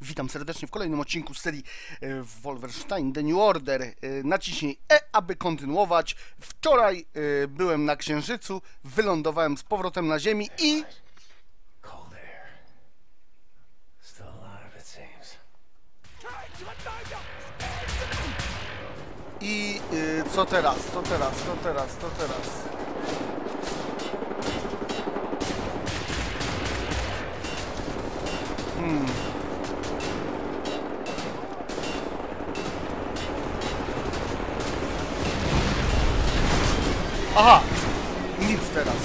Witam serdecznie w kolejnym odcinku serii e, Wolfenstein The New Order. E, Naciśnij E, aby kontynuować. Wczoraj e, byłem na Księżycu, wylądowałem z powrotem na Ziemi i... I co teraz, co teraz, co teraz, co teraz? Hmm. Aha, nic teraz.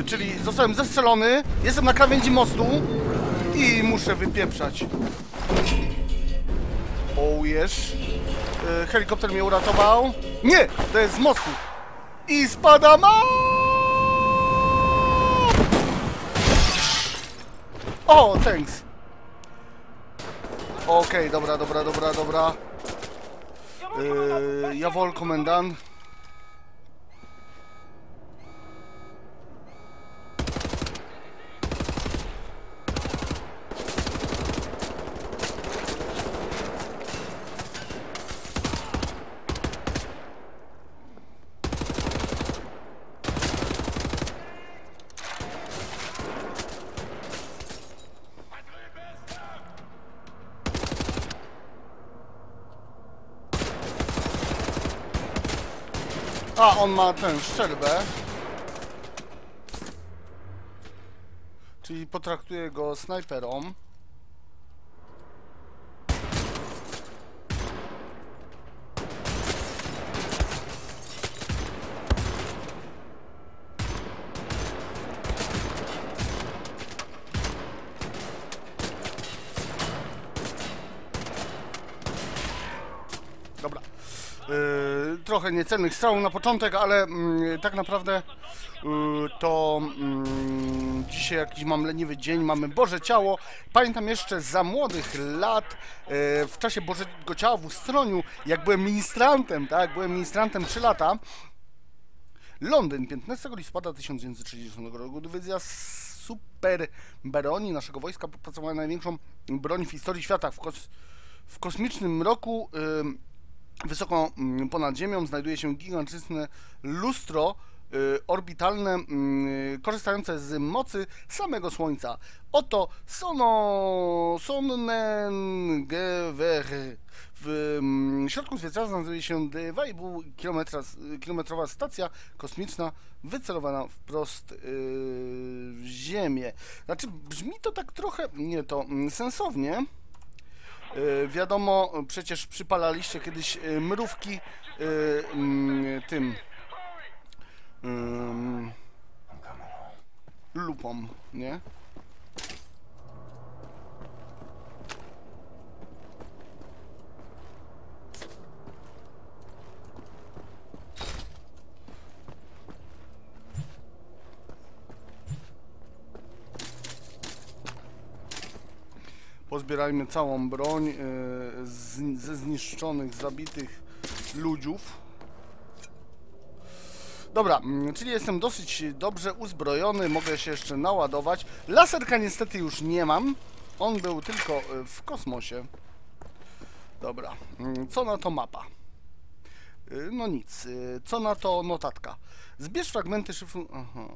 Y, czyli zostałem zestrzelony, jestem na krawędzi mostu i muszę wypieprzać. Ołujesz. Y, helikopter mnie uratował. Nie, to jest z mostu. I spadam. A! O, thanks. Okej, dobra, dobra, dobra, dobra. Yy, jawohl, komendant. A, on ma tę szczelbę. Czyli potraktuję go snajperą. Dobra. Yy, trochę niecelnych strzałów na początek, ale mm, tak naprawdę yy, to mm, dzisiaj jakiś mam leniwy dzień, mamy Boże Ciało. Pamiętam jeszcze za młodych lat, yy, w czasie Bożego Ciała w Ustroniu, jak byłem ministrantem, tak, byłem ministrantem 3 lata. Londyn, 15 listopada 1960 roku, dywizja Super Baroni naszego wojska popracowała największą broń w historii świata w, kos w kosmicznym roku. Yy, Wysoko mm, ponad Ziemią znajduje się gigantyczne lustro y, orbitalne mm, korzystające z mocy samego Słońca. Oto Sono Sonnengewehr. W mm, środku zwierciadła znajduje się 2,5 kilometra, kilometrowa stacja kosmiczna wycelowana wprost y, w Ziemię. Znaczy brzmi to tak trochę nie to sensownie. Y, wiadomo, przecież przypalaliście kiedyś y, mrówki mm, tym lupom, nie? Pozbierajmy całą broń y, z, ze zniszczonych, zabitych ludziów. Dobra, mm, czyli jestem dosyć dobrze uzbrojony, mogę się jeszcze naładować. Laserka niestety już nie mam. On był tylko y, w kosmosie. Dobra, mm, co na to mapa? Y, No nic, co na to notatka? Zbierz fragmenty szyfru... Aha.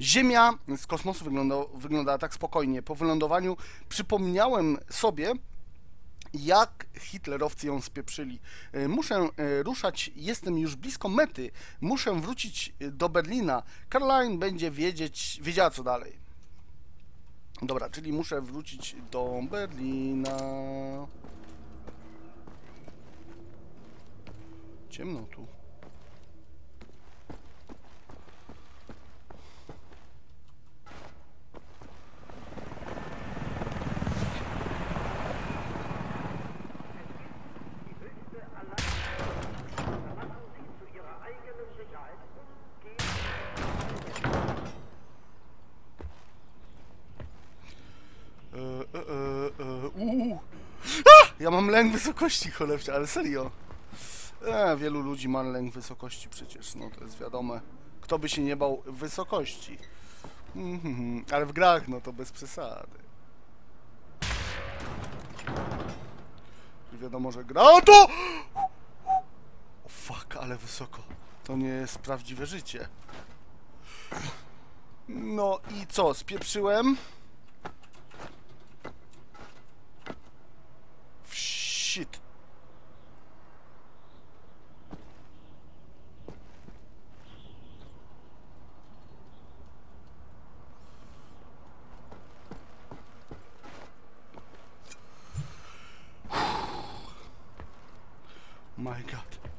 Ziemia z kosmosu wygląda, wyglądała tak spokojnie. Po wylądowaniu przypomniałem sobie, jak hitlerowcy ją spieprzyli. E, Muszę e, ruszać, jestem już blisko mety. Muszę wrócić e, do Berlina. Caroline będzie wiedzieć, wiedziała co dalej. Dobra, czyli muszę wrócić do Berlina. Ciemno tu. Uuu. A! Ja mam lęk wysokości cholewcze, ale serio. E, wielu ludzi ma lęk wysokości przecież, no to jest wiadome. Kto by się nie bał wysokości? Mhm, ale w grach no to bez przesady. Wiadomo, że gra o to! O fuck, ale wysoko. To nie jest prawdziwe życie. No i co, spieprzyłem? My god.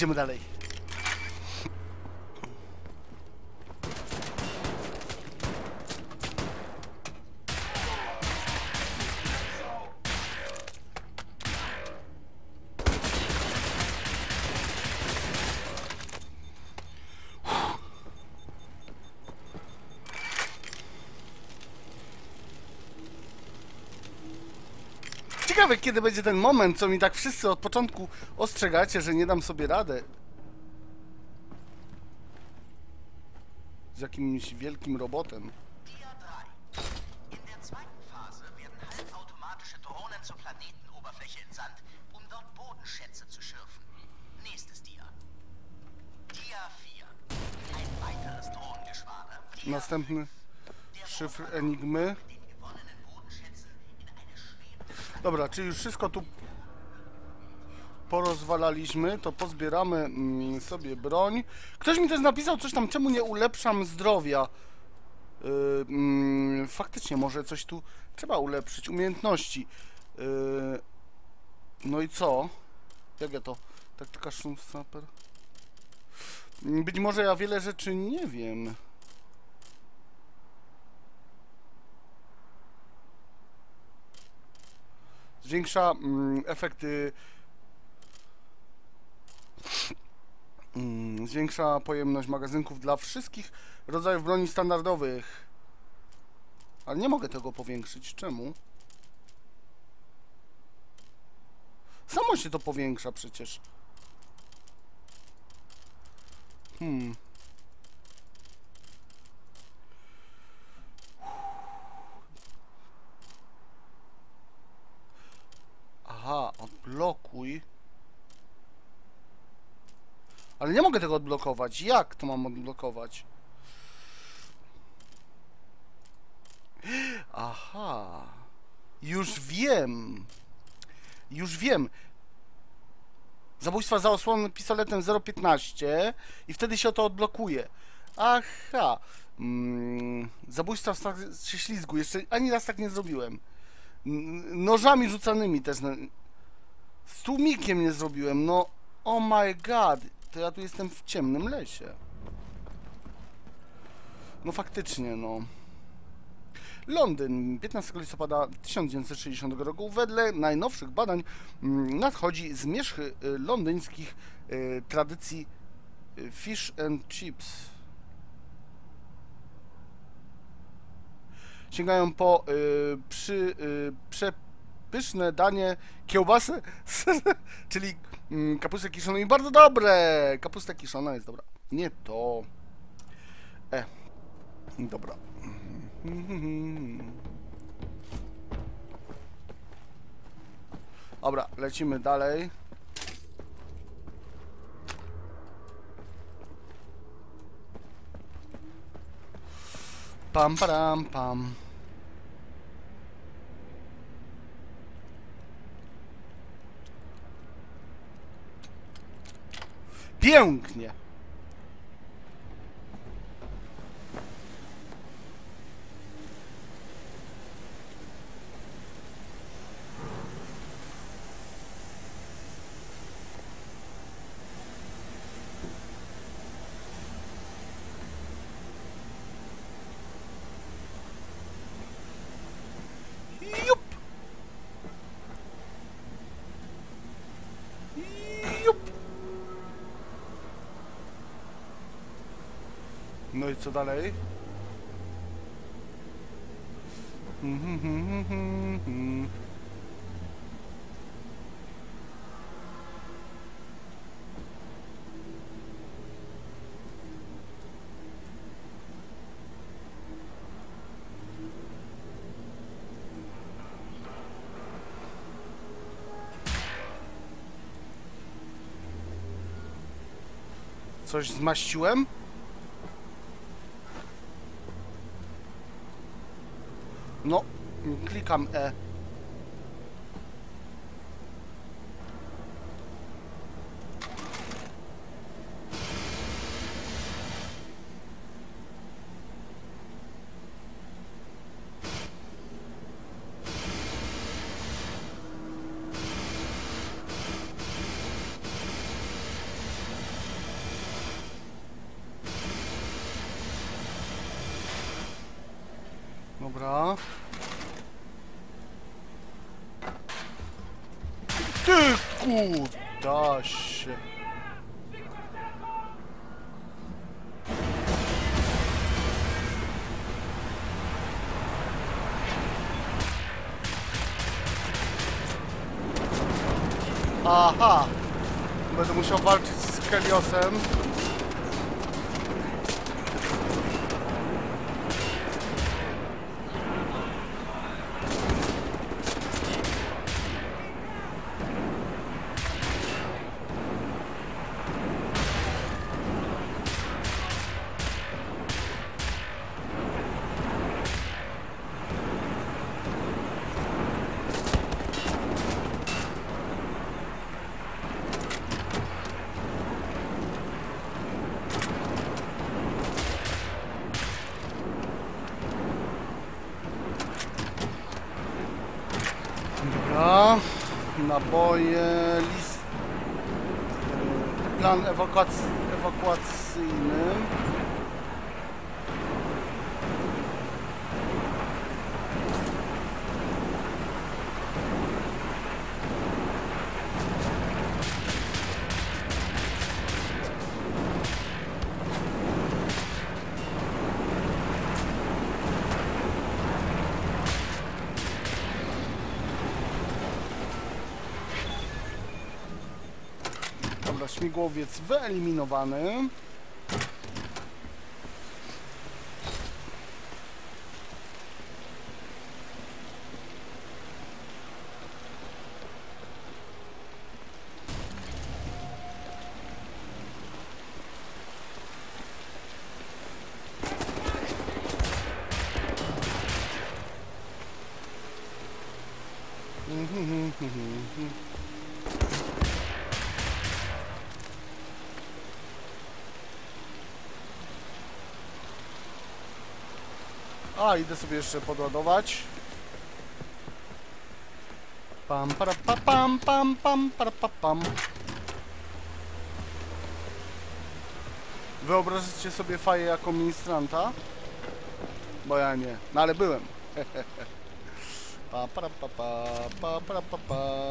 Idziemy dalej. Ciekawe, kiedy będzie ten moment, co mi tak wszyscy od początku ostrzegacie, że nie dam sobie radę. Z jakimś wielkim robotem. Dia 3. In der zweiten Phase werden halbautomatische Drohnen zur Planetenoberfläche entsandt, dort Bodenschätze zu schürfen. Nächstes Dia. Dia 4. Ein weiteres Drohnengeschwader. Dia Następny szyfr Enigmy. Dobra, czyli już wszystko tu porozwalaliśmy, to pozbieramy mm, sobie broń. Ktoś mi też napisał coś tam, czemu nie ulepszam zdrowia. Yy, mm, faktycznie, może coś tu trzeba ulepszyć, umiejętności. Yy, no i co? Jak ja to? Taktyka Szumstraper? Być może ja wiele rzeczy nie wiem. Zwiększa mm, efekty. Mm, zwiększa pojemność magazynków dla wszystkich rodzajów broni standardowych. Ale nie mogę tego powiększyć. Czemu? Samo się to powiększa przecież. Hmm. Aha, odblokuj. Ale nie mogę tego odblokować. Jak to mam odblokować? Aha. Już wiem. Już wiem. Zabójstwa za osłoną pistoletem 0,15 i wtedy się to odblokuje. Aha. Mm, zabójstwa w ślizgu. Jeszcze ani raz tak nie zrobiłem. Nożami rzucanymi też. Z tłumikiem nie zrobiłem. No, oh my god. To ja tu jestem w ciemnym lesie. No faktycznie, no. Londyn, 15 listopada 1960 roku. Wedle najnowszych badań mm, nadchodzi zmierzch y, londyńskich y, tradycji y, fish and chips. Sięgają po y, przy, y, przepyszne danie kiełbasy, czyli mm, kapustę kiszoną i bardzo dobre. Kapusta kiszona jest dobra. Nie to. E. Dobra. Dobra, lecimy dalej. Pam, param, pam. Pięknie. No i co dalej? Mhm, mhm, mhm. Coś zmaściłem? No, klikam E. Dobra. Ty kuda się. Aha! Będę musiał walczyć z Keliosem. Dobra. Naboje, list. e, Plan ewakuac ewakuacyjny. Dobra, śmigłowiec wyeliminowany. Idę sobie jeszcze podładować. Pam, para, pa, pam, pam, pam, para, pa, pam. Wyobraźcie sobie faję jako ministranta? Bo ja nie. No ale byłem. pa, para, pa, pa, pa, para, pa, pa, pa.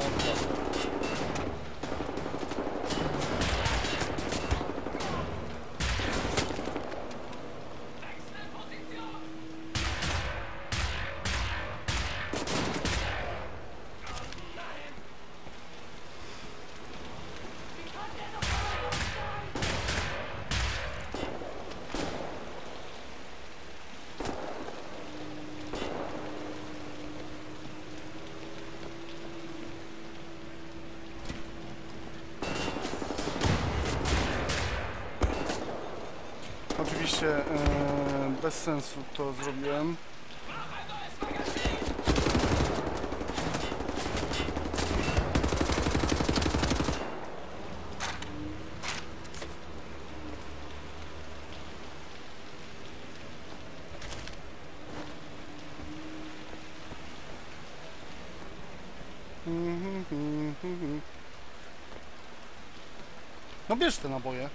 Oczywiście e, bez sensu to zrobiłem. No bierz te naboje.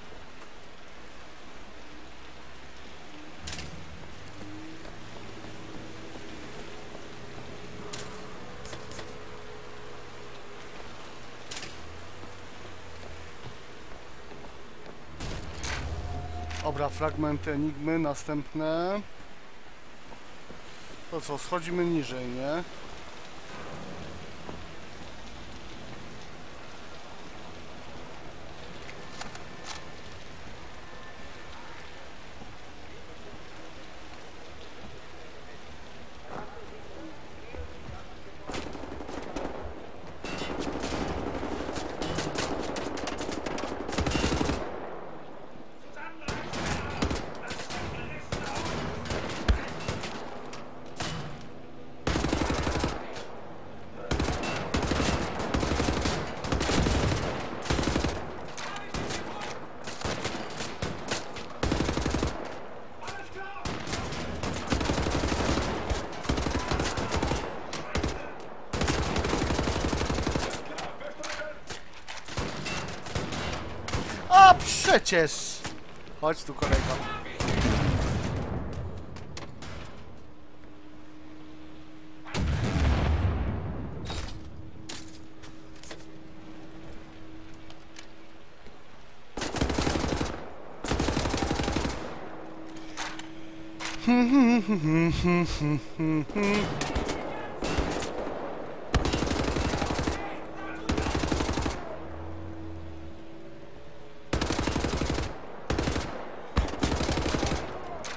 Dobra, fragmenty Enigmy, następne. To co, schodzimy niżej, nie? A przecież! Chodź tu kolego.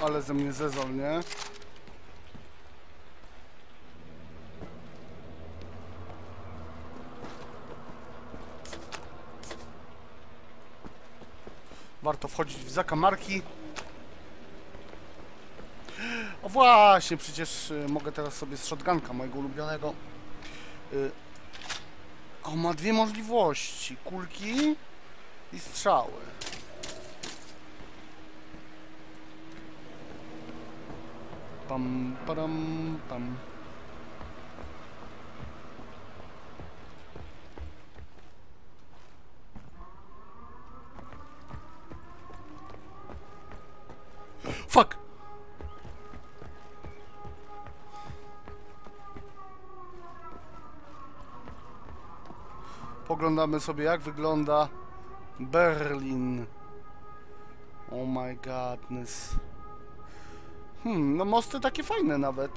Ale ze mnie zezol, nie? Warto wchodzić w zakamarki. O właśnie, przecież y, mogę teraz sobie z shotgunka mojego ulubionego. Y, o, ma dwie możliwości. Kulki i strzały. Pam, param, pam. Fuck! Poglądamy sobie jak wygląda Berlin. Oh my godness. Hmm, no mosty takie fajne nawet.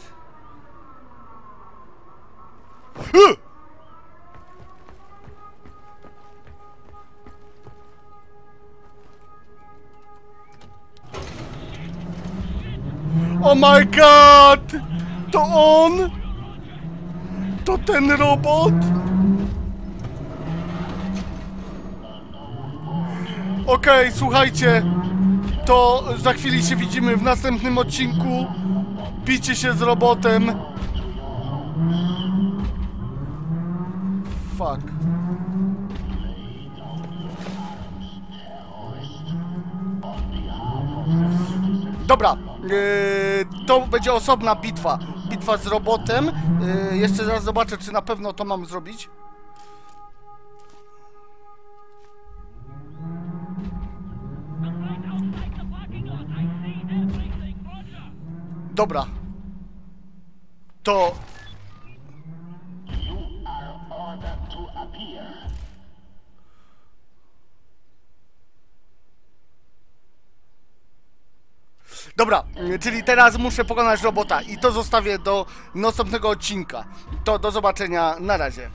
Oh my god! To on? To ten robot? Okej, słuchajcie. To za chwilę się widzimy w następnym odcinku. Bicie się z robotem. Fuck. Dobra, yy, to będzie osobna bitwa. Bitwa z robotem. Yy, jeszcze zaraz zobaczę, czy na pewno to mam zrobić. Dobra. To. Dobra, czyli teraz muszę pokonać robota i to zostawię do następnego odcinka. To do zobaczenia, na razie.